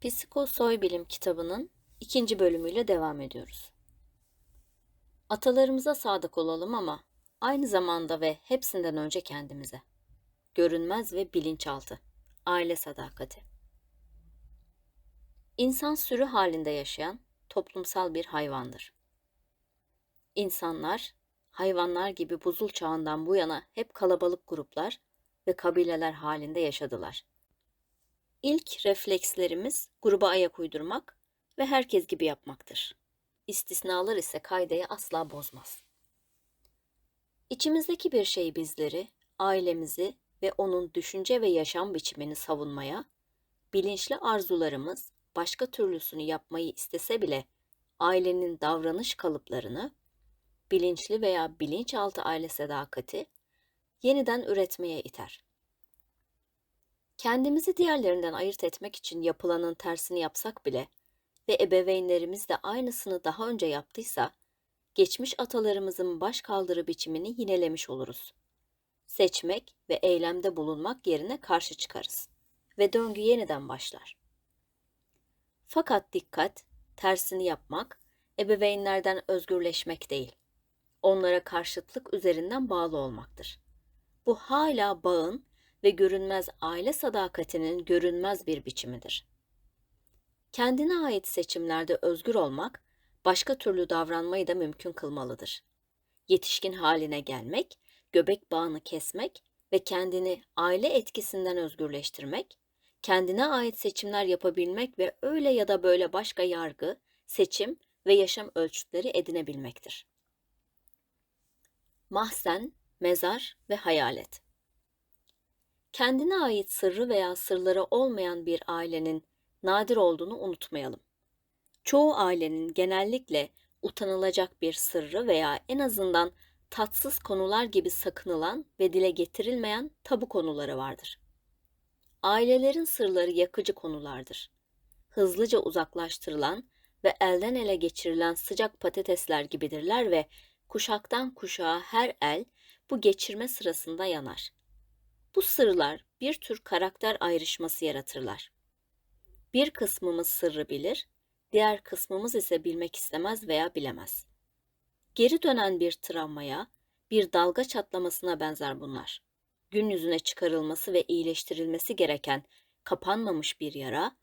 Psikosoy Bilim kitabının ikinci bölümüyle devam ediyoruz. Atalarımıza sadık olalım ama aynı zamanda ve hepsinden önce kendimize. Görünmez ve bilinçaltı. Aile sadakati. İnsan sürü halinde yaşayan toplumsal bir hayvandır. İnsanlar, hayvanlar gibi buzul çağından bu yana hep kalabalık gruplar ve kabileler halinde yaşadılar. İlk reflekslerimiz gruba ayak uydurmak ve herkes gibi yapmaktır. İstisnalar ise kaideyi asla bozmaz. İçimizdeki bir şey bizleri, ailemizi ve onun düşünce ve yaşam biçimini savunmaya, bilinçli arzularımız başka türlüsünü yapmayı istese bile ailenin davranış kalıplarını, bilinçli veya bilinçaltı aile sadakati yeniden üretmeye iter. Kendimizi diğerlerinden ayırt etmek için yapılanın tersini yapsak bile ve ebeveynlerimiz de aynısını daha önce yaptıysa, geçmiş atalarımızın baş kaldırı biçimini yinelemiş oluruz. Seçmek ve eylemde bulunmak yerine karşı çıkarız ve döngü yeniden başlar. Fakat dikkat, tersini yapmak, ebeveynlerden özgürleşmek değil, onlara karşıtlık üzerinden bağlı olmaktır. Bu hala bağın ve görünmez aile sadakatinin görünmez bir biçimidir. Kendine ait seçimlerde özgür olmak, başka türlü davranmayı da mümkün kılmalıdır. Yetişkin haline gelmek, göbek bağını kesmek ve kendini aile etkisinden özgürleştirmek, kendine ait seçimler yapabilmek ve öyle ya da böyle başka yargı, seçim ve yaşam ölçütleri edinebilmektir. Mahzen, mezar ve hayalet. Kendine ait sırrı veya sırları olmayan bir ailenin nadir olduğunu unutmayalım. Çoğu ailenin genellikle utanılacak bir sırrı veya en azından tatsız konular gibi sakınılan ve dile getirilmeyen tabu konuları vardır. Ailelerin sırları yakıcı konulardır. Hızlıca uzaklaştırılan ve elden ele geçirilen sıcak patatesler gibidirler ve kuşaktan kuşağa her el bu geçirme sırasında yanar. Bu sırlar bir tür karakter ayrışması yaratırlar. Bir kısmımız sırrı bilir, diğer kısmımız ise bilmek istemez veya bilemez. Geri dönen bir travmaya, bir dalga çatlamasına benzer bunlar. Gün yüzüne çıkarılması ve iyileştirilmesi gereken kapanmamış bir yara,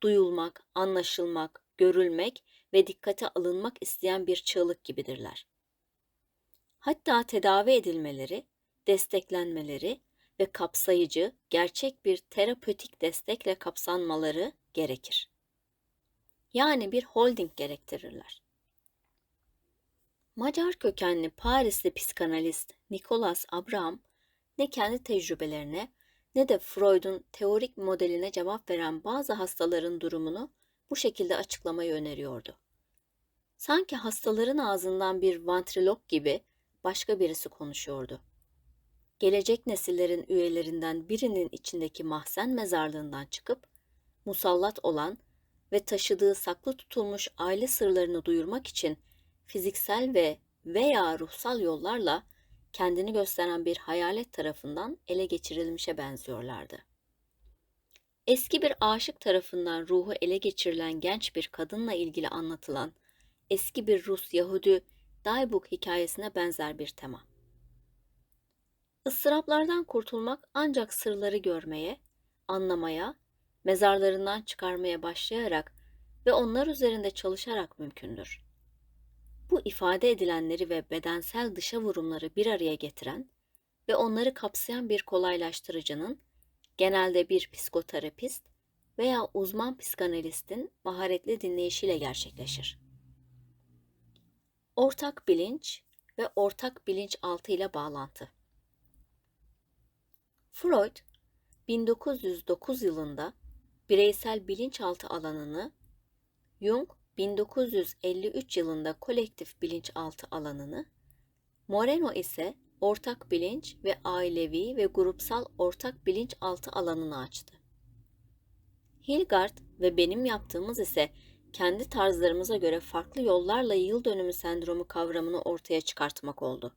duyulmak, anlaşılmak, görülmek ve dikkate alınmak isteyen bir çığlık gibidirler. Hatta tedavi edilmeleri, desteklenmeleri ve kapsayıcı, gerçek bir terapötik destekle kapsanmaları gerekir. Yani bir holding gerektirirler. Macar kökenli Parisli psikanalist Nicolas Abraham ne kendi tecrübelerine ne de Freud'un teorik modeline cevap veren bazı hastaların durumunu bu şekilde açıklamayı öneriyordu. Sanki hastaların ağzından bir vantrilok gibi başka birisi konuşuyordu gelecek nesillerin üyelerinden birinin içindeki mahzen mezarlığından çıkıp musallat olan ve taşıdığı saklı tutulmuş aile sırlarını duyurmak için fiziksel ve veya ruhsal yollarla kendini gösteren bir hayalet tarafından ele geçirilmişe benziyorlardı. Eski bir aşık tarafından ruhu ele geçirilen genç bir kadınla ilgili anlatılan eski bir Rus Yahudi Daybuk hikayesine benzer bir tema. Isıraplardan kurtulmak ancak sırları görmeye, anlamaya, mezarlarından çıkarmaya başlayarak ve onlar üzerinde çalışarak mümkündür. Bu ifade edilenleri ve bedensel dışa vurumları bir araya getiren ve onları kapsayan bir kolaylaştırıcının genelde bir psikoterapist veya uzman psikanalistin maharetli dinleyişiyle gerçekleşir. Ortak bilinç ve ortak bilinçaltı ile bağlantı. Freud 1909 yılında bireysel bilinçaltı alanını, Jung 1953 yılında kolektif bilinçaltı alanını, Moreno ise ortak bilinç ve ailevi ve grupsal ortak bilinçaltı alanını açtı. Hilgard ve benim yaptığımız ise kendi tarzlarımıza göre farklı yollarla yıl dönümü sendromu kavramını ortaya çıkartmak oldu.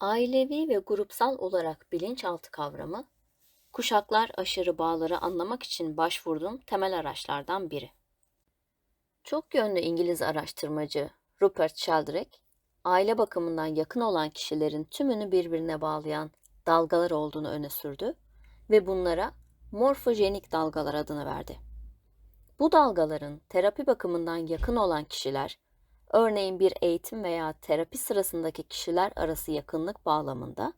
Ailevi ve grupsal olarak bilinçaltı kavramı, kuşaklar aşırı bağları anlamak için başvurduğum temel araçlardan biri. Çok yönlü İngiliz araştırmacı Rupert Sheldrake, aile bakımından yakın olan kişilerin tümünü birbirine bağlayan dalgalar olduğunu öne sürdü ve bunlara morfojenik dalgalar adını verdi. Bu dalgaların terapi bakımından yakın olan kişiler, örneğin bir eğitim veya terapi sırasındaki kişiler arası yakınlık bağlamında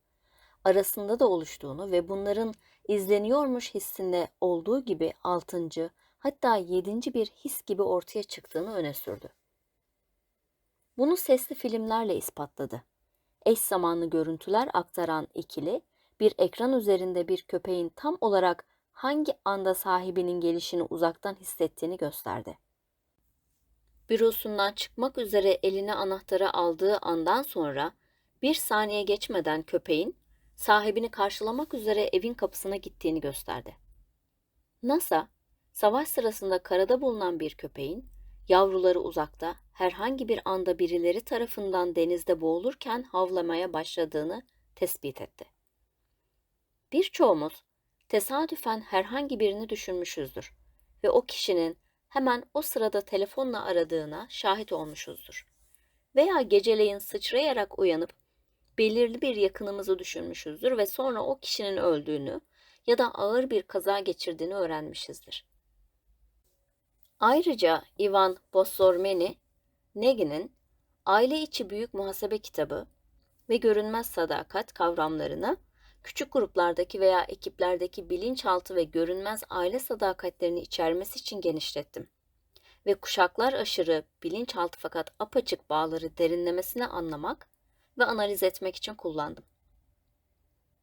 arasında da oluştuğunu ve bunların izleniyormuş hissinde olduğu gibi altıncı hatta yedinci bir his gibi ortaya çıktığını öne sürdü. Bunu sesli filmlerle ispatladı. Eş zamanlı görüntüler aktaran ikili, bir ekran üzerinde bir köpeğin tam olarak hangi anda sahibinin gelişini uzaktan hissettiğini gösterdi. Bürosundan çıkmak üzere eline anahtarı aldığı andan sonra bir saniye geçmeden köpeğin sahibini karşılamak üzere evin kapısına gittiğini gösterdi. NASA, savaş sırasında karada bulunan bir köpeğin yavruları uzakta herhangi bir anda birileri tarafından denizde boğulurken havlamaya başladığını tespit etti. Birçoğumuz tesadüfen herhangi birini düşünmüşüzdür ve o kişinin hemen o sırada telefonla aradığına şahit olmuşuzdur. Veya geceleyin sıçrayarak uyanıp belirli bir yakınımızı düşünmüşüzdür ve sonra o kişinin öldüğünü ya da ağır bir kaza geçirdiğini öğrenmişizdir. Ayrıca Ivan Bossormeni, Negin'in aile içi büyük muhasebe kitabı ve görünmez sadakat kavramlarını küçük gruplardaki veya ekiplerdeki bilinçaltı ve görünmez aile sadakatlerini içermesi için genişlettim. Ve kuşaklar aşırı bilinçaltı fakat apaçık bağları derinlemesine anlamak ve analiz etmek için kullandım.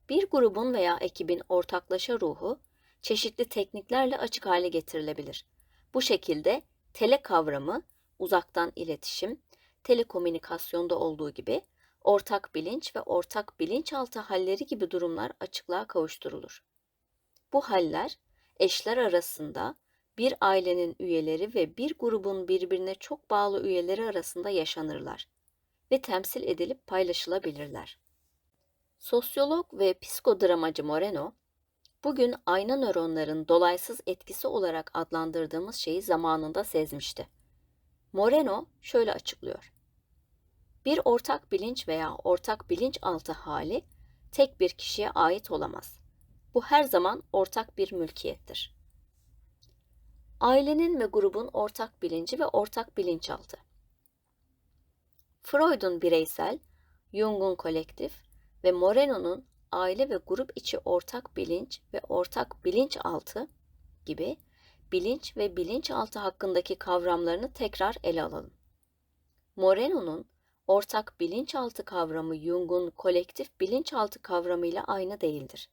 Bir grubun veya ekibin ortaklaşa ruhu çeşitli tekniklerle açık hale getirilebilir. Bu şekilde tele kavramı uzaktan iletişim, telekomünikasyonda olduğu gibi ortak bilinç ve ortak bilinçaltı halleri gibi durumlar açıklığa kavuşturulur. Bu haller eşler arasında bir ailenin üyeleri ve bir grubun birbirine çok bağlı üyeleri arasında yaşanırlar ve temsil edilip paylaşılabilirler. Sosyolog ve psikodramacı Moreno, bugün ayna nöronların dolaysız etkisi olarak adlandırdığımız şeyi zamanında sezmişti. Moreno şöyle açıklıyor. Bir ortak bilinç veya ortak bilinçaltı hali tek bir kişiye ait olamaz. Bu her zaman ortak bir mülkiyettir. Ailenin ve grubun ortak bilinci ve ortak bilinçaltı. Freud'un bireysel, Jung'un kolektif ve Moreno'nun aile ve grup içi ortak bilinç ve ortak bilinçaltı gibi bilinç ve bilinçaltı hakkındaki kavramlarını tekrar ele alalım. Moreno'nun ortak bilinçaltı kavramı Jung'un kolektif bilinçaltı kavramıyla aynı değildir.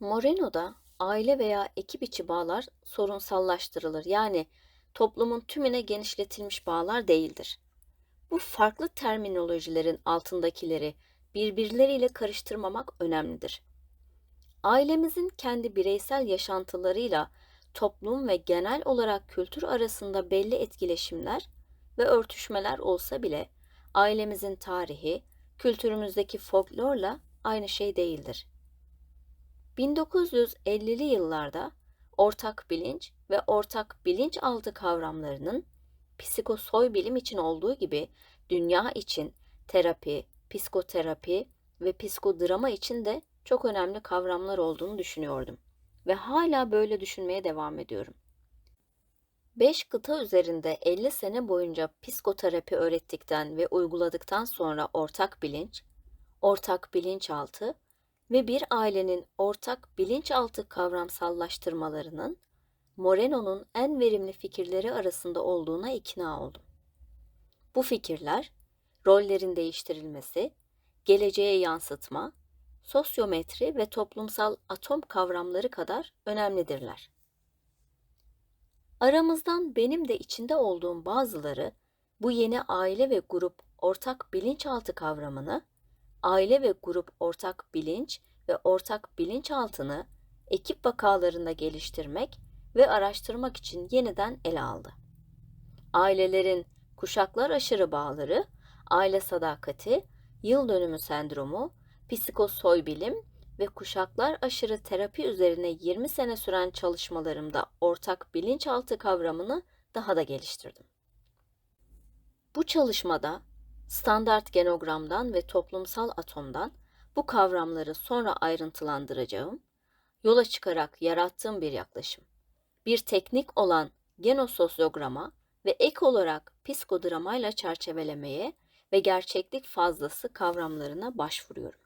Moreno'da aile veya ekip içi bağlar sorunsallaştırılır. Yani toplumun tümüne genişletilmiş bağlar değildir. Bu farklı terminolojilerin altındakileri birbirleriyle karıştırmamak önemlidir. Ailemizin kendi bireysel yaşantılarıyla toplum ve genel olarak kültür arasında belli etkileşimler ve örtüşmeler olsa bile ailemizin tarihi, kültürümüzdeki folklorla aynı şey değildir. 1950'li yıllarda ortak bilinç ve ortak bilinçaltı kavramlarının psikosoy bilim için olduğu gibi dünya için terapi, psikoterapi ve psikodrama için de çok önemli kavramlar olduğunu düşünüyordum ve hala böyle düşünmeye devam ediyorum. 5 kıta üzerinde 50 sene boyunca psikoterapi öğrettikten ve uyguladıktan sonra ortak bilinç, ortak bilinçaltı ve bir ailenin ortak bilinçaltı kavramsallaştırmalarının Moreno'nun en verimli fikirleri arasında olduğuna ikna oldum. Bu fikirler, rollerin değiştirilmesi, geleceğe yansıtma, sosyometri ve toplumsal atom kavramları kadar önemlidirler. Aramızdan benim de içinde olduğum bazıları bu yeni aile ve grup ortak bilinçaltı kavramını, aile ve grup ortak bilinç ve ortak bilinçaltını ekip vakalarında geliştirmek ve araştırmak için yeniden ele aldı. Ailelerin kuşaklar aşırı bağları, aile sadakati, yıl dönümü sendromu, psikosoy bilim ve kuşaklar aşırı terapi üzerine 20 sene süren çalışmalarımda ortak bilinçaltı kavramını daha da geliştirdim. Bu çalışmada standart genogramdan ve toplumsal atomdan bu kavramları sonra ayrıntılandıracağım, yola çıkarak yarattığım bir yaklaşım. Bir teknik olan genososyograma ve ek olarak psikodramayla çerçevelemeye ve gerçeklik fazlası kavramlarına başvuruyorum.